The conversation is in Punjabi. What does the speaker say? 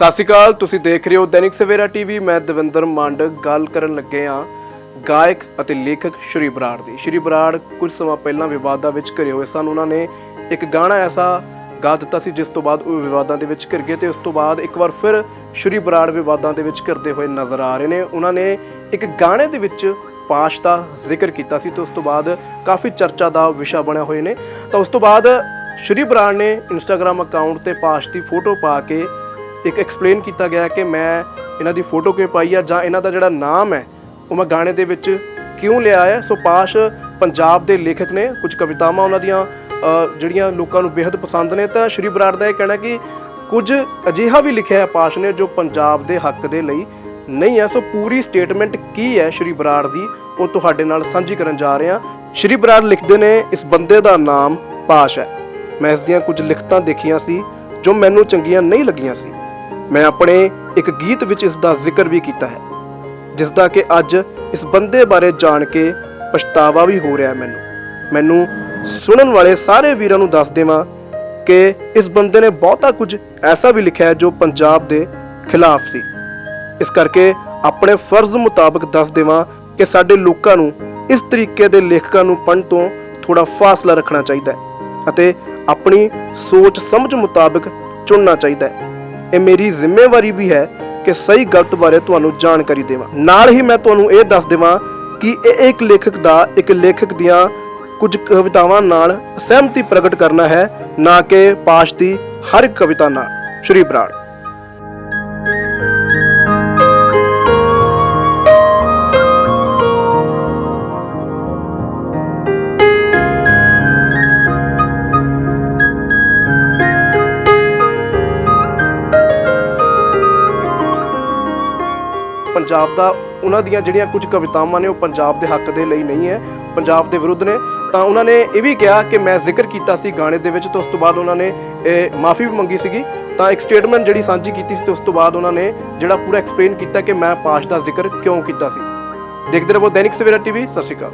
ਸਤਿ ਸ਼੍ਰੀ ਅਕਾਲ, ਤੁਸੀਂ ਦੇਖ ਰਹੇ ਹੋ ਦੈਨਿਕ ਸਵੇਰਾ ਟੀਵੀ। ਮੈਂ ਦਵਿੰਦਰ ਮੰਡ ਗੱਲ ਕਰਨ ਲੱਗੇ ਆ ਗਾਇਕ ਅਤੇ ਲੇਖਕ ਸ਼੍ਰੀ ਬਰਾੜ ਦੀ। ਸ਼੍ਰੀ ਬਰਾੜ ਕੁਝ ਸਮਾਂ ਪਹਿਲਾਂ ਵਿਵਾਦਾਂ ਵਿੱਚ ਘਿਰੇ ਹੋਏ ਸਨ। ਉਹਨਾਂ ਨੇ ਇੱਕ ਗਾਣਾ ਐਸਾ ਗਾ ਦਿੱਤਾ ਸੀ, ਜਿਸ ਤੋਂ ਬਾਅਦ ਉਹ ਵਿਵਾਦਾਂ ਦੇ ਵਿੱਚ ਘਿਰ ਗਏ ਤੇ ਉਸ ਤੋਂ ਬਾਅਦ ਇੱਕ ਵਾਰ ਫਿਰ ਸ਼੍ਰੀ ਬਰਾੜ ਵਿਵਾਦਾਂ ਦੇ ਵਿੱਚ ਘਿਰਦੇ ਹੋਏ ਨਜ਼ਰ ਆ ਰਹੇ ਨੇ। ਉਹਨਾਂ ਨੇ ਇੱਕ ਗਾਣੇ ਦੇ ਵਿੱਚ ਪਾਸ਼ ਦਾ ਜ਼ਿਕਰ ਕੀਤਾ ਸੀ ਤੇ ਉਸ ਤੋਂ ਬਾਅਦ ਕਾਫੀ ਚਰਚਾ ਦਾ ਵਿਸ਼ਾ ਬਣਿਆ ਹੋਏ ਨੇ। ਤਾਂ ਉਸ ਤੋਂ ਬਾਅਦ ਸ਼੍ਰੀ ਬਰਾੜ ਨੇ ਇੰਸਟਾਗ੍ਰam ਅਕਾਊਂਟ ਤੇ ਪਾਸ਼ ਦੀ ਫੋਟੋ ਪਾ ਕੇ ਇੱਕ ਐਕਸਪਲੇਨ ਕੀਤਾ ਗਿਆ ਕਿ ਮੈਂ ਇਹਨਾਂ ਦੀ ਫੋਟੋ ਕਿਉਂ ਪਾਈ ਆ ਜਾਂ ਇਹਨਾਂ ਦਾ ਜਿਹੜਾ ਨਾਮ ਹੈ, ਉਹ ਮੈਂ ਗਾਣੇ ਦੇ ਵਿੱਚ ਕਿਉਂ ਲਿਆ ਹੈ? ਸੋ ਪਾਸ਼ ਪੰਜਾਬ ਦੇ ਲੇਖਕ ਨੇ ਕੁਝ ਕਵਿਤਾਵਾਂ ਉਹਨਾਂ ਦੀਆਂ ਜਿਹੜੀਆਂ ਲੋਕਾਂ ਨੂੰ ਬੇहद ਪਸੰਦ ਨੇ, ਤਾਂ ਸ਼੍ਰੀ ਬਰਾੜ ਦਾ ਇਹ ਕਹਿਣਾ ਕਿ ਕੁਝ ਅਜਿਹਾ ਵੀ ਲਿਖਿਆ ਹੈ ਪਾਸ਼ ਨੇ ਜੋ ਪੰਜਾਬ ਦੇ ਹੱਕ ਦੇ ਲਈ ਨਹੀਂ ਹੈ। ਸੋ ਪੂਰੀ ਸਟੇਟਮੈਂਟ ਕੀ ਹੈ ਸ਼੍ਰੀ ਬਰਾੜ ਦੀ? ਉਹ ਤੁਹਾਡੇ ਨਾਲ ਸਾਂਝੀ ਕਰਨ ਜਾ ਰਹੇ ਹਾਂ। ਸ਼੍ਰੀ ਬਰਾੜ ਲਿਖਦੇ ਨੇ, ਇਸ ਬੰਦੇ ਦਾ ਨਾਮ ਪਾਸ਼ ਹੈ। ਮੈਂ ਇਸ ਦੀਆਂ ਕੁਝ ਲਿਖਤਾਂ ਦੇਖੀਆਂ ਸੀ ਜੋ ਮੈਨੂੰ ਚੰਗੀਆਂ ਨਹੀਂ ਲੱਗੀਆਂ ਸੀ। ਮੈਂ ਆਪਣੇ ਇੱਕ ਗੀਤ ਵਿੱਚ ਇਸ ਦਾ ਜ਼ਿਕਰ ਵੀ ਕੀਤਾ ਹੈ ਜਿਸ ਦਾ ਕਿ ਅੱਜ ਇਸ ਬੰਦੇ ਬਾਰੇ ਜਾਣ ਕੇ ਪਛਤਾਵਾ ਵੀ ਹੋ ਰਿਹਾ ਮੈਨੂੰ। ਮੈਨੂੰ ਸੁਣਨ ਵਾਲੇ ਸਾਰੇ ਵੀਰਾਂ ਨੂੰ ਦੱਸ ਦੇਵਾਂ ਕਿ ਇਸ ਬੰਦੇ ਨੇ ਬਹੁਤਾ ਕੁਝ ਐਸਾ ਵੀ ਲਿਖਿਆ ਜੋ ਪੰਜਾਬ ਦੇ ਖਿਲਾਫ ਸੀ। ਇਸ ਕਰਕੇ ਆਪਣੇ ਫਰਜ਼ ਮੁਤਾਬਕ ਦੱਸ ਦੇਵਾਂ ਕਿ ਸਾਡੇ ਲੋਕਾਂ ਨੂੰ ਇਸ ਤਰੀਕੇ ਦੇ ਲੇਖਕਾਂ ਨੂੰ ਪੜ੍ਹਨ ਤੋਂ ਥੋੜਾ ਫਾਸਲਾ ਰੱਖਣਾ ਚਾਹੀਦਾ ਹੈ ਅਤੇ ਆਪਣੀ ਸੋਚ ਸਮਝ ਮੁਤਾਬਕ ਚੁਣਨਾ ਚਾਹੀਦਾ ਹੈ। ਇਹ ਮੇਰੀ ਜ਼ਿੰਮੇਵਾਰੀ ਵੀ ਹੈ ਕਿ ਸਹੀ ਗਲਤ ਬਾਰੇ ਤੁਹਾਨੂੰ ਜਾਣਕਾਰੀ ਦੇਵਾਂ। ਨਾਲ ਹੀ ਮੈਂ ਤੁਹਾਨੂੰ ਇਹ ਦੱਸ ਦੇਵਾਂ ਕਿ ਇਹ ਇੱਕ ਲੇਖਕ ਦਾ, ਇੱਕ ਲੇਖਕ ਦੀਆਂ ਕੁਝ ਕਵਿਤਾਵਾਂ ਨਾਲ ਸਹਿਮਤੀ ਪ੍ਰਗਟ ਕਰਨਾ ਹੈ, ਨਾ ਕਿ ਪਾਸ਼ ਦੀ ਹਰ ਕਵਿਤਾ ਨਾਲ। ਸ਼੍ਰੀ ਬਰਾੜ। ਪੰਜਾਬ ਦਾ ਉਹਨਾਂ ਦੀਆਂ ਜਿਹੜੀਆਂ ਕੁਝ ਕਵਿਤਾਵਾਂ ਨੇ ਉਹ ਪੰਜਾਬ ਦੇ ਹੱਕ ਦੇ ਲਈ ਨਹੀਂ ਹੈ, ਪੰਜਾਬ ਦੇ ਵਿਰੁੱਧ ਨੇ। ਤਾਂ ਉਹਨਾਂ ਨੇ ਇਹ ਵੀ ਕਿਹਾ ਕਿ ਮੈਂ ਜ਼ਿਕਰ ਕੀਤਾ ਸੀ ਗਾਣੇ ਦੇ ਵਿੱਚ ਤਾਂ ਉਸ ਤੋਂ ਬਾਅਦ ਉਹਨਾਂ ਨੇ ਇਹ ਮਾਫੀ ਵੀ ਮੰਗੀ ਸੀਗੀ। ਤਾਂ ਇੱਕ ਸਟੇਟਮੈਂਟ ਜਿਹੜੀ ਸਾਂਝੀ ਕੀਤੀ ਸੀ ਉਸ ਤੋਂ ਬਾਅਦ ਉਹਨਾਂ ਨੇ ਜਿਹੜਾ ਪੂਰਾ ਐਕਸਪਲੇਨ ਕੀਤਾ ਕਿ ਮੈਂ ਪਾਸ਼ ਦਾ ਜ਼ਿਕਰ ਕਿਉਂ ਕੀਤਾ ਸੀ। ਦੇਖਦੇ ਰਹੋ ਦੈਨਿਕ ਸਵੇਰਾ ਟੀਵੀ, ਸਤਿ ਸ਼੍ਰੀ ਅਕਾਲ।